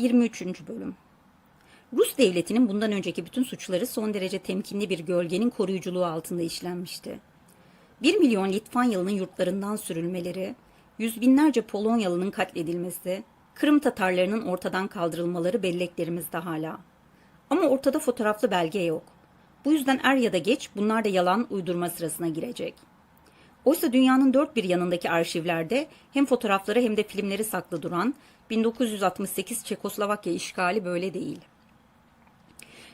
23. Bölüm Rus devletinin bundan önceki bütün suçları son derece temkinli bir gölgenin koruyuculuğu altında işlenmişti. 1 milyon Litvanyalı'nın yurtlarından sürülmeleri, yüz binlerce Polonyalı'nın katledilmesi, Kırım Tatarlarının ortadan kaldırılmaları belleklerimizde hala. Ama ortada fotoğraflı belge yok. Bu yüzden er ya da geç bunlar da yalan uydurma sırasına girecek. Oysa dünyanın dört bir yanındaki arşivlerde hem fotoğrafları hem de filmleri saklı duran 1968 Çekoslovakya işgali böyle değil.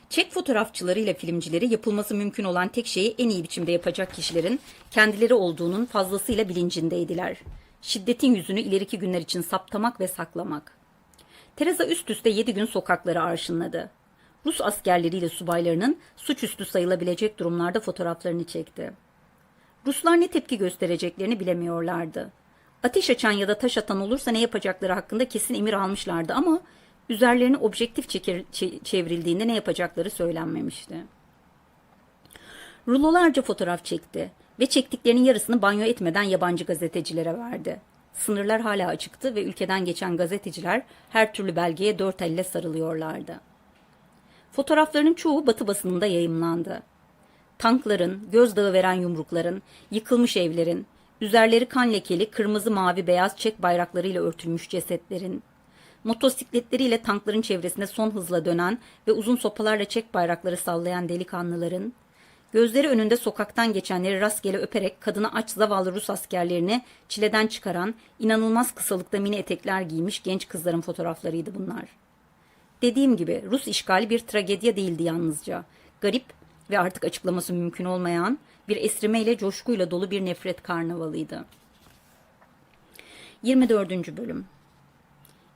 Çek fotoğrafçıları ile filmcileri yapılması mümkün olan tek şeyi en iyi biçimde yapacak kişilerin kendileri olduğunun fazlasıyla bilincindeydiler. Şiddetin yüzünü ileriki günler için saptamak ve saklamak. Teresa üst üste yedi gün sokakları arşınladı. Rus askerleriyle subaylarının suçüstü sayılabilecek durumlarda fotoğraflarını çekti. Ruslar ne tepki göstereceklerini bilemiyorlardı. Ateş açan ya da taş atan olursa ne yapacakları hakkında kesin emir almışlardı ama üzerlerine objektif çekir, çe- çevrildiğinde ne yapacakları söylenmemişti. Rulolarca fotoğraf çekti ve çektiklerinin yarısını banyo etmeden yabancı gazetecilere verdi. Sınırlar hala açıktı ve ülkeden geçen gazeteciler her türlü belgeye dört elle sarılıyorlardı. Fotoğraflarının çoğu batı basınında yayımlandı. Tankların, gözdağı veren yumrukların, yıkılmış evlerin, üzerleri kan lekeli kırmızı mavi beyaz çek bayraklarıyla örtülmüş cesetlerin, motosikletleriyle tankların çevresinde son hızla dönen ve uzun sopalarla çek bayrakları sallayan delikanlıların, gözleri önünde sokaktan geçenleri rastgele öperek kadına aç zavallı Rus askerlerini çileden çıkaran, inanılmaz kısalıkta mini etekler giymiş genç kızların fotoğraflarıydı bunlar. Dediğim gibi Rus işgali bir tragedya değildi yalnızca. Garip ve artık açıklaması mümkün olmayan bir esrimeyle coşkuyla dolu bir nefret karnavalıydı. 24. Bölüm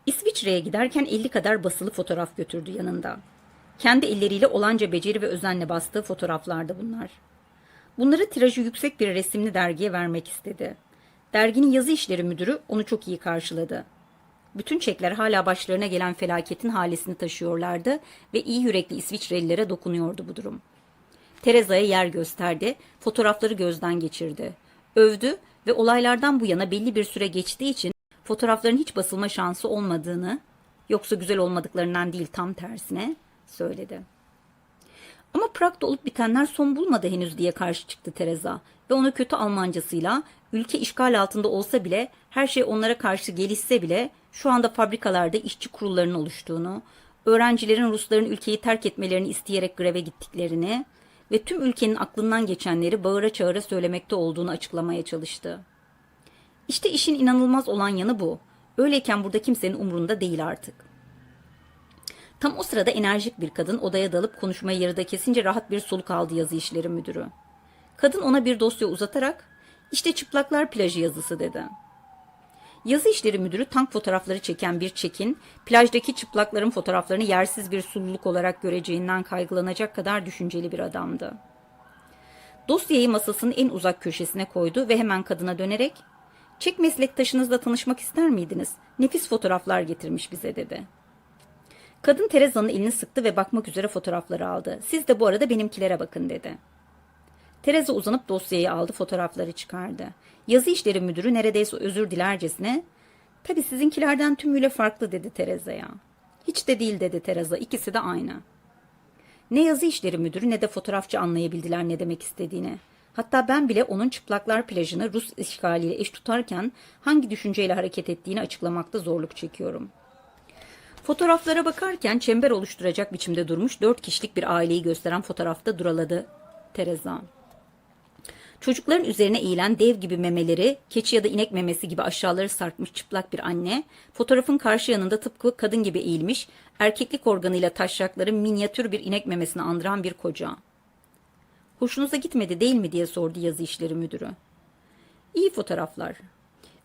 İsviçre'ye giderken 50 kadar basılı fotoğraf götürdü yanında. Kendi elleriyle olanca beceri ve özenle bastığı fotoğraflardı bunlar. Bunları tirajı yüksek bir resimli dergiye vermek istedi. Derginin yazı işleri müdürü onu çok iyi karşıladı. Bütün çekler hala başlarına gelen felaketin halesini taşıyorlardı ve iyi yürekli İsviçrelilere dokunuyordu bu durum. Teresa'ya yer gösterdi, fotoğrafları gözden geçirdi. Övdü ve olaylardan bu yana belli bir süre geçtiği için fotoğrafların hiç basılma şansı olmadığını, yoksa güzel olmadıklarından değil tam tersine söyledi. Ama Prag'da olup bitenler son bulmadı henüz diye karşı çıktı Teresa ve onu kötü Almancasıyla ülke işgal altında olsa bile her şey onlara karşı gelişse bile şu anda fabrikalarda işçi kurullarının oluştuğunu, öğrencilerin Rusların ülkeyi terk etmelerini isteyerek greve gittiklerini ve tüm ülkenin aklından geçenleri bağıra çağıra söylemekte olduğunu açıklamaya çalıştı. İşte işin inanılmaz olan yanı bu. Öyleyken burada kimsenin umrunda değil artık. Tam o sırada enerjik bir kadın odaya dalıp konuşmayı yarıda kesince rahat bir soluk aldı yazı işleri müdürü. Kadın ona bir dosya uzatarak işte çıplaklar plajı yazısı dedi. Yazı işleri müdürü tank fotoğrafları çeken bir çekin, plajdaki çıplakların fotoğraflarını yersiz bir sululuk olarak göreceğinden kaygılanacak kadar düşünceli bir adamdı. Dosyayı masasının en uzak köşesine koydu ve hemen kadına dönerek Çek meslektaşınızla tanışmak ister miydiniz? Nefis fotoğraflar getirmiş bize dedi. Kadın Teresa'nın elini sıktı ve bakmak üzere fotoğrafları aldı. Siz de bu arada benimkilere bakın dedi. Teresa uzanıp dosyayı aldı, fotoğrafları çıkardı. Yazı işleri müdürü neredeyse özür dilercesine, tabii sizinkilerden tümüyle farklı dedi Teresa'ya. Hiç de değil dedi Teresa, ikisi de aynı. Ne yazı işleri müdürü ne de fotoğrafçı anlayabildiler ne demek istediğini. Hatta ben bile onun çıplaklar plajını Rus işgaliyle eş tutarken hangi düşünceyle hareket ettiğini açıklamakta zorluk çekiyorum. Fotoğraflara bakarken çember oluşturacak biçimde durmuş dört kişilik bir aileyi gösteren fotoğrafta duraladı Teresa. Çocukların üzerine eğilen dev gibi memeleri, keçi ya da inek memesi gibi aşağıları sarkmış çıplak bir anne, fotoğrafın karşı yanında tıpkı kadın gibi eğilmiş, erkeklik organıyla taşrakları minyatür bir inek memesini andıran bir koca. Hoşunuza gitmedi değil mi diye sordu yazı işleri müdürü. İyi fotoğraflar.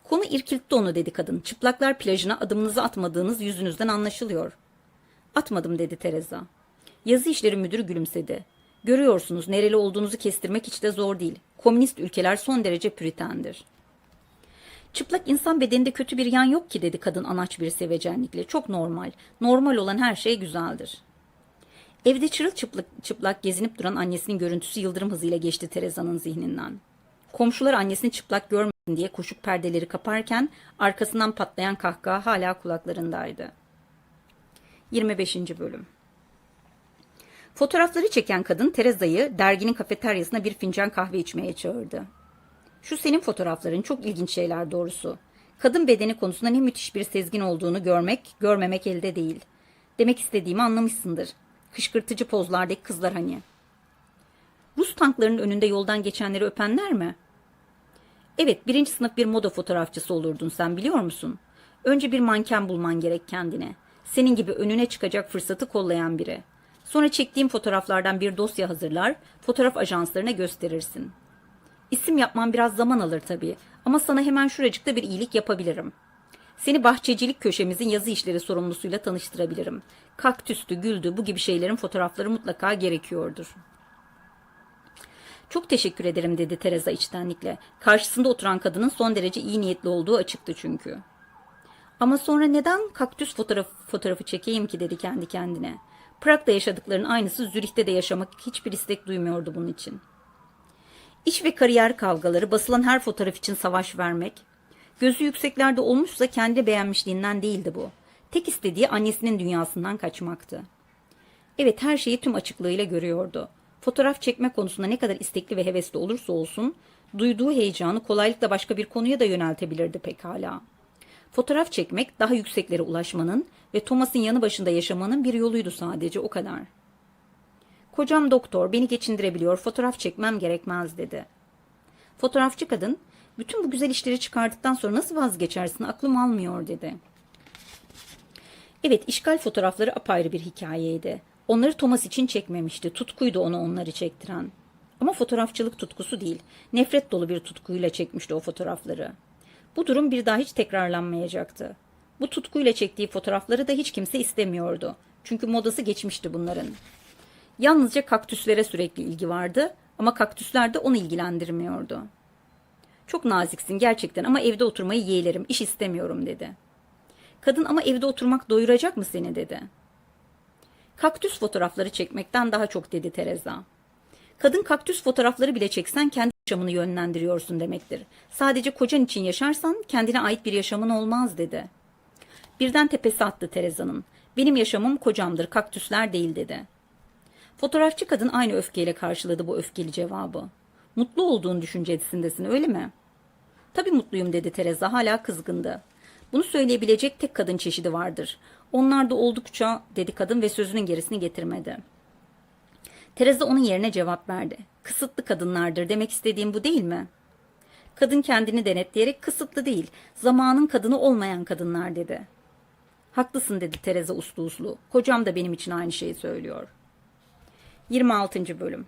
Konu irkiltti onu dedi kadın. Çıplaklar plajına adımınızı atmadığınız yüzünüzden anlaşılıyor. Atmadım dedi Teresa. Yazı işleri müdürü gülümsedi. Görüyorsunuz nereli olduğunuzu kestirmek hiç de zor değil. Komünist ülkeler son derece püritendir. Çıplak insan bedeninde kötü bir yan yok ki dedi kadın anaç bir sevecenlikle. Çok normal. Normal olan her şey güzeldir. Evde çırılçıplak çıplak gezinip duran annesinin görüntüsü yıldırım hızıyla geçti Teresa'nın zihninden. Komşular annesini çıplak görmesin diye koşup perdeleri kaparken arkasından patlayan kahkaha hala kulaklarındaydı. 25. bölüm. Fotoğrafları çeken kadın Teresa'yı derginin kafeteryasına bir fincan kahve içmeye çağırdı. Şu senin fotoğrafların çok ilginç şeyler doğrusu. Kadın bedeni konusunda ne müthiş bir sezgin olduğunu görmek, görmemek elde değil. Demek istediğimi anlamışsındır. Kışkırtıcı pozlardaki kızlar hani. Rus tanklarının önünde yoldan geçenleri öpenler mi? Evet, birinci sınıf bir moda fotoğrafçısı olurdun sen biliyor musun? Önce bir manken bulman gerek kendine. Senin gibi önüne çıkacak fırsatı kollayan biri. Sonra çektiğim fotoğraflardan bir dosya hazırlar, fotoğraf ajanslarına gösterirsin. İsim yapman biraz zaman alır tabii ama sana hemen şuracıkta bir iyilik yapabilirim. Seni bahçecilik köşemizin yazı işleri sorumlusuyla tanıştırabilirim. Kaktüstü, güldü bu gibi şeylerin fotoğrafları mutlaka gerekiyordur. Çok teşekkür ederim dedi Teresa içtenlikle. Karşısında oturan kadının son derece iyi niyetli olduğu açıktı çünkü. Ama sonra neden kaktüs fotoğraf, fotoğrafı çekeyim ki dedi kendi kendine. Prag'da yaşadıklarının aynısı Zürih'te de yaşamak hiçbir istek duymuyordu bunun için. İş ve kariyer kavgaları, basılan her fotoğraf için savaş vermek. Gözü yükseklerde olmuşsa kendi beğenmişliğinden değildi bu. Tek istediği annesinin dünyasından kaçmaktı. Evet her şeyi tüm açıklığıyla görüyordu. Fotoğraf çekme konusunda ne kadar istekli ve hevesli olursa olsun, duyduğu heyecanı kolaylıkla başka bir konuya da yöneltebilirdi pekala. Fotoğraf çekmek daha yükseklere ulaşmanın ve Thomas'ın yanı başında yaşamanın bir yoluydu sadece o kadar. Kocam doktor, beni geçindirebiliyor, fotoğraf çekmem gerekmez dedi. Fotoğrafçı kadın, bütün bu güzel işleri çıkardıktan sonra nasıl vazgeçersin aklım almıyor dedi. Evet, işgal fotoğrafları apayrı bir hikayeydi. Onları Thomas için çekmemişti, tutkuydu onu onları çektiren. Ama fotoğrafçılık tutkusu değil, nefret dolu bir tutkuyla çekmişti o fotoğrafları. Bu durum bir daha hiç tekrarlanmayacaktı. Bu tutkuyla çektiği fotoğrafları da hiç kimse istemiyordu. Çünkü modası geçmişti bunların. Yalnızca kaktüslere sürekli ilgi vardı ama kaktüsler de onu ilgilendirmiyordu. Çok naziksin gerçekten ama evde oturmayı yeğlerim, iş istemiyorum dedi. Kadın ama evde oturmak doyuracak mı seni dedi. Kaktüs fotoğrafları çekmekten daha çok dedi Teresa. Kadın kaktüs fotoğrafları bile çeksen kendi yaşamını yönlendiriyorsun demektir. Sadece kocan için yaşarsan kendine ait bir yaşamın olmaz dedi. Birden tepesi attı Teresa'nın. Benim yaşamım kocamdır, kaktüsler değil dedi. Fotoğrafçı kadın aynı öfkeyle karşıladı bu öfkeli cevabı. Mutlu olduğun düşüncesindesin öyle mi? Tabii mutluyum dedi Teresa hala kızgındı. Bunu söyleyebilecek tek kadın çeşidi vardır. Onlar da oldukça dedi kadın ve sözünün gerisini getirmedi. Teresa onun yerine cevap verdi. Kısıtlı kadınlardır demek istediğim bu değil mi? Kadın kendini denetleyerek kısıtlı değil, zamanın kadını olmayan kadınlar dedi. Haklısın dedi Teresa uslu uslu. Kocam da benim için aynı şeyi söylüyor. 26. bölüm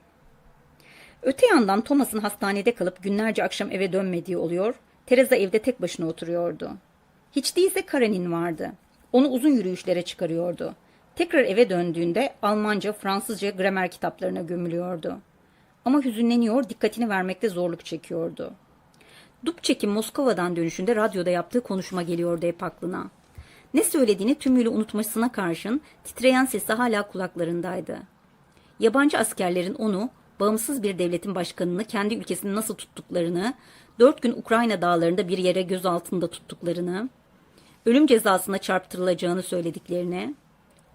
Öte yandan Thomas'ın hastanede kalıp günlerce akşam eve dönmediği oluyor, Teresa evde tek başına oturuyordu. Hiç değilse Karenin vardı. Onu uzun yürüyüşlere çıkarıyordu. Tekrar eve döndüğünde Almanca, Fransızca gramer kitaplarına gömülüyordu. Ama hüzünleniyor, dikkatini vermekte zorluk çekiyordu. Dubček'in Moskova'dan dönüşünde radyoda yaptığı konuşma geliyordu hep aklına. Ne söylediğini tümüyle unutmasına karşın titreyen sesi hala kulaklarındaydı. Yabancı askerlerin onu, bağımsız bir devletin başkanını kendi ülkesini nasıl tuttuklarını, dört gün Ukrayna dağlarında bir yere göz altında tuttuklarını, ölüm cezasına çarptırılacağını söylediklerini,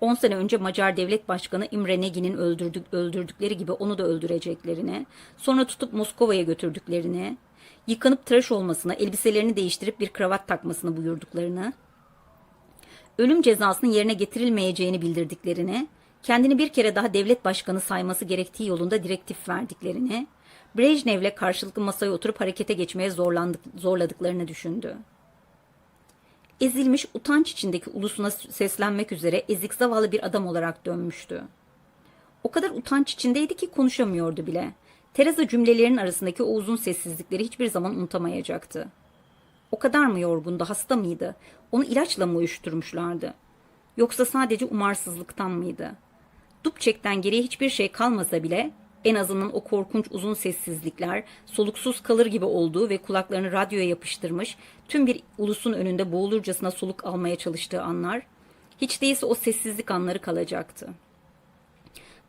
10 sene önce Macar Devlet Başkanı İmre Negi'nin öldürdük, öldürdükleri gibi onu da öldüreceklerini, sonra tutup Moskova'ya götürdüklerini, yıkanıp tıraş olmasına, elbiselerini değiştirip bir kravat takmasını buyurduklarını, ölüm cezasının yerine getirilmeyeceğini bildirdiklerini, kendini bir kere daha devlet başkanı sayması gerektiği yolunda direktif verdiklerini, Brejnev'le karşılıklı masaya oturup harekete geçmeye zorladıklarını düşündü. Ezilmiş, utanç içindeki ulusuna seslenmek üzere ezik zavallı bir adam olarak dönmüştü. O kadar utanç içindeydi ki konuşamıyordu bile. Teresa cümlelerinin arasındaki o uzun sessizlikleri hiçbir zaman unutamayacaktı. O kadar mı yorgundu, hasta mıydı? Onu ilaçla mı uyuşturmuşlardı? Yoksa sadece umarsızlıktan mıydı? Dubček'ten geriye hiçbir şey kalmasa bile en azından o korkunç uzun sessizlikler, soluksuz kalır gibi olduğu ve kulaklarını radyoya yapıştırmış, tüm bir ulusun önünde boğulurcasına soluk almaya çalıştığı anlar, hiç değilse o sessizlik anları kalacaktı.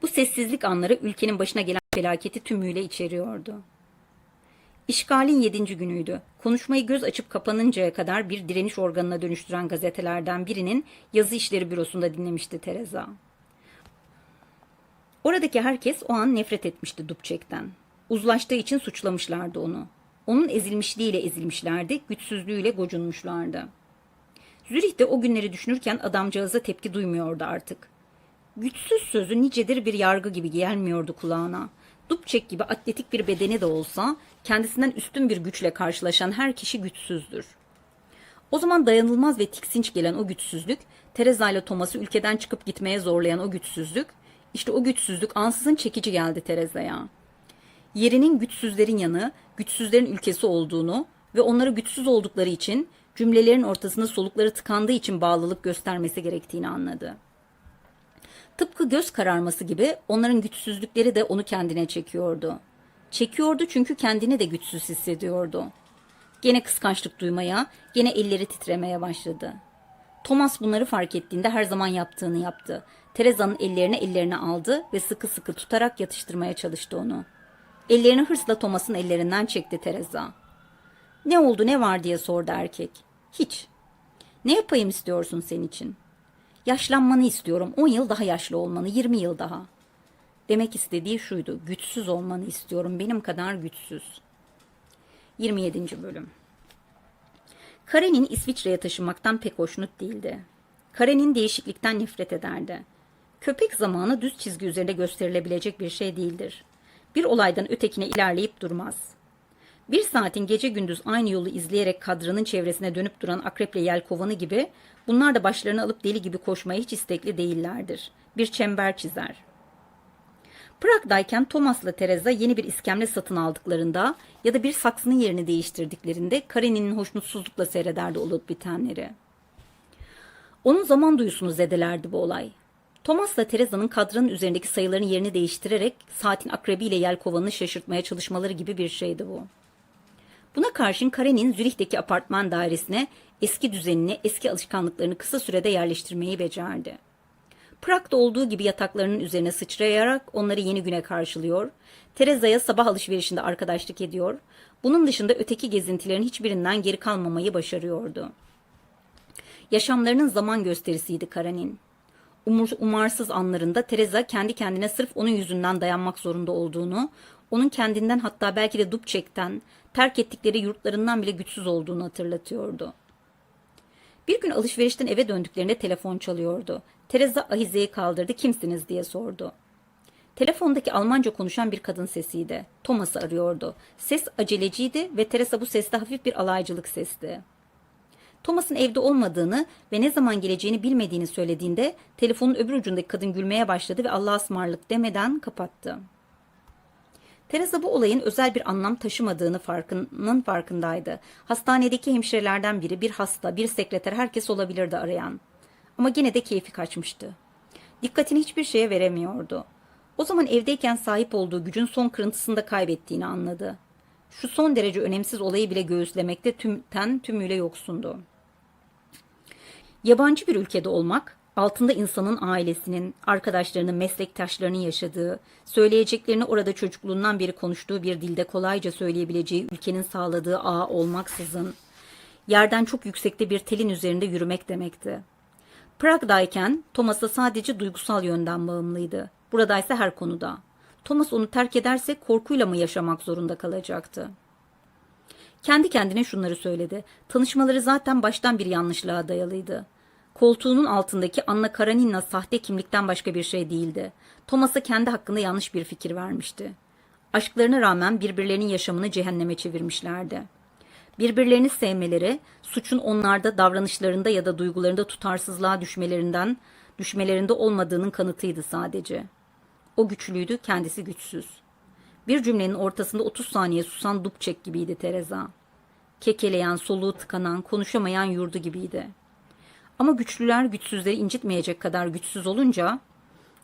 Bu sessizlik anları ülkenin başına gelen felaketi tümüyle içeriyordu. İşgalin yedinci günüydü. Konuşmayı göz açıp kapanıncaya kadar bir direniş organına dönüştüren gazetelerden birinin yazı işleri bürosunda dinlemişti Teresa. Oradaki herkes o an nefret etmişti Dubček'ten. Uzlaştığı için suçlamışlardı onu. Onun ezilmişliğiyle ezilmişlerdi, güçsüzlüğüyle gocunmuşlardı. Zürih'te o günleri düşünürken adamcağıza tepki duymuyordu artık. Güçsüz sözü nicedir bir yargı gibi gelmiyordu kulağına. Dubček gibi atletik bir bedeni de olsa kendisinden üstün bir güçle karşılaşan her kişi güçsüzdür. O zaman dayanılmaz ve tiksinç gelen o güçsüzlük, Teresa ile Thomas'ı ülkeden çıkıp gitmeye zorlayan o güçsüzlük, işte o güçsüzlük ansızın çekici geldi Teresa'ya. Yerinin güçsüzlerin yanı, güçsüzlerin ülkesi olduğunu ve onları güçsüz oldukları için cümlelerin ortasında solukları tıkandığı için bağlılık göstermesi gerektiğini anladı. Tıpkı göz kararması gibi onların güçsüzlükleri de onu kendine çekiyordu. Çekiyordu çünkü kendini de güçsüz hissediyordu. Gene kıskançlık duymaya, gene elleri titremeye başladı. Thomas bunları fark ettiğinde her zaman yaptığını yaptı. Teresa'nın ellerini ellerine aldı ve sıkı sıkı tutarak yatıştırmaya çalıştı onu. Ellerini hırsla Thomas'ın ellerinden çekti Teresa. Ne oldu ne var diye sordu erkek. Hiç. Ne yapayım istiyorsun senin için? Yaşlanmanı istiyorum. 10 yıl daha yaşlı olmanı, 20 yıl daha. Demek istediği şuydu. Güçsüz olmanı istiyorum. Benim kadar güçsüz. 27. bölüm. Karen'in İsviçre'ye taşınmaktan pek hoşnut değildi. Karen'in değişiklikten nefret ederdi. Köpek zamanı düz çizgi üzerinde gösterilebilecek bir şey değildir. Bir olaydan ötekine ilerleyip durmaz. Bir saatin gece gündüz aynı yolu izleyerek kadranın çevresine dönüp duran akreple yelkovanı gibi bunlar da başlarını alıp deli gibi koşmaya hiç istekli değillerdir. Bir çember çizer. Prag'dayken Thomas'la Teresa yeni bir iskemle satın aldıklarında ya da bir saksının yerini değiştirdiklerinde Karen'in hoşnutsuzlukla seyrederdi olup bitenleri. Onun zaman duyusunu zedelerdi bu olay. Thomas'la Teresa'nın kadranın üzerindeki sayıların yerini değiştirerek saatin akrebiyle yelkovanını şaşırtmaya çalışmaları gibi bir şeydi bu. Buna karşın Karen'in Zürih'teki apartman dairesine eski düzenini, eski alışkanlıklarını kısa sürede yerleştirmeyi becerdi. Prag'da olduğu gibi yataklarının üzerine sıçrayarak onları yeni güne karşılıyor, Teresa'ya sabah alışverişinde arkadaşlık ediyor, bunun dışında öteki gezintilerin hiçbirinden geri kalmamayı başarıyordu. Yaşamlarının zaman gösterisiydi Karen'in. Umur, umarsız anlarında Teresa kendi kendine sırf onun yüzünden dayanmak zorunda olduğunu, onun kendinden hatta belki de Dubček'ten, terk ettikleri yurtlarından bile güçsüz olduğunu hatırlatıyordu. Bir gün alışverişten eve döndüklerinde telefon çalıyordu. Teresa ahizeyi kaldırdı, kimsiniz diye sordu. Telefondaki Almanca konuşan bir kadın sesiydi. Thomas'ı arıyordu. Ses aceleciydi ve Teresa bu seste hafif bir alaycılık sesti. Thomas'ın evde olmadığını ve ne zaman geleceğini bilmediğini söylediğinde telefonun öbür ucundaki kadın gülmeye başladı ve Allah'a ısmarladık demeden kapattı. Teresa bu olayın özel bir anlam taşımadığını farkının farkındaydı. Hastanedeki hemşirelerden biri, bir hasta, bir sekreter herkes olabilirdi arayan. Ama yine de keyfi kaçmıştı. Dikkatini hiçbir şeye veremiyordu. O zaman evdeyken sahip olduğu gücün son kırıntısını da kaybettiğini anladı. Şu son derece önemsiz olayı bile göğüslemekte tümten tümüyle yoksundu. Yabancı bir ülkede olmak, altında insanın ailesinin, arkadaşlarının, meslektaşlarının yaşadığı, söyleyeceklerini orada çocukluğundan beri konuştuğu bir dilde kolayca söyleyebileceği ülkenin sağladığı ağ olmaksızın, yerden çok yüksekte bir telin üzerinde yürümek demekti. Prag'dayken Thomas'a sadece duygusal yönden bağımlıydı. Buradaysa her konuda. Thomas onu terk ederse korkuyla mı yaşamak zorunda kalacaktı? Kendi kendine şunları söyledi. Tanışmaları zaten baştan bir yanlışlığa dayalıydı. Koltuğunun altındaki Anna Karanina sahte kimlikten başka bir şey değildi. Thomas'a kendi hakkında yanlış bir fikir vermişti. Aşklarına rağmen birbirlerinin yaşamını cehenneme çevirmişlerdi. Birbirlerini sevmeleri, suçun onlarda davranışlarında ya da duygularında tutarsızlığa düşmelerinden, düşmelerinde olmadığının kanıtıydı sadece. O güçlüydü, kendisi güçsüz. Bir cümlenin ortasında 30 saniye susan Dubček gibiydi Teresa. Kekeleyen, soluğu tıkanan, konuşamayan yurdu gibiydi. Ama güçlüler güçsüzleri incitmeyecek kadar güçsüz olunca,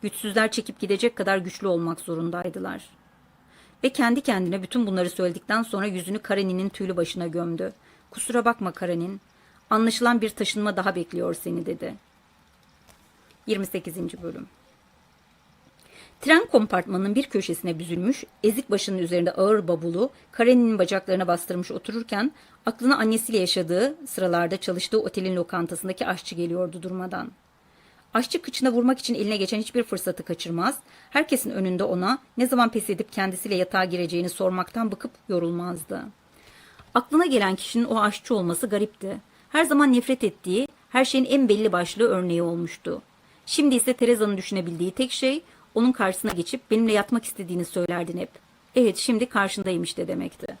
güçsüzler çekip gidecek kadar güçlü olmak zorundaydılar. Ve kendi kendine bütün bunları söyledikten sonra yüzünü Karenin'in tüylü başına gömdü. Kusura bakma Karenin, anlaşılan bir taşınma daha bekliyor seni dedi. 28. bölüm Tren kompartmanının bir köşesine büzülmüş, ezik başının üzerinde ağır bavulu, Karenin'in bacaklarına bastırmış otururken aklına annesiyle yaşadığı sıralarda çalıştığı otelin lokantasındaki aşçı geliyordu durmadan. Aşçı kıçına vurmak için eline geçen hiçbir fırsatı kaçırmaz, herkesin önünde ona ne zaman pes edip kendisiyle yatağa gireceğini sormaktan bıkıp yorulmazdı. Aklına gelen kişinin o aşçı olması garipti. Her zaman nefret ettiği, her şeyin en belli başlı örneği olmuştu. Şimdi ise Teresa'nın düşünebildiği tek şey onun karşısına geçip benimle yatmak istediğini söylerdin hep. Evet şimdi karşındayım işte demekti.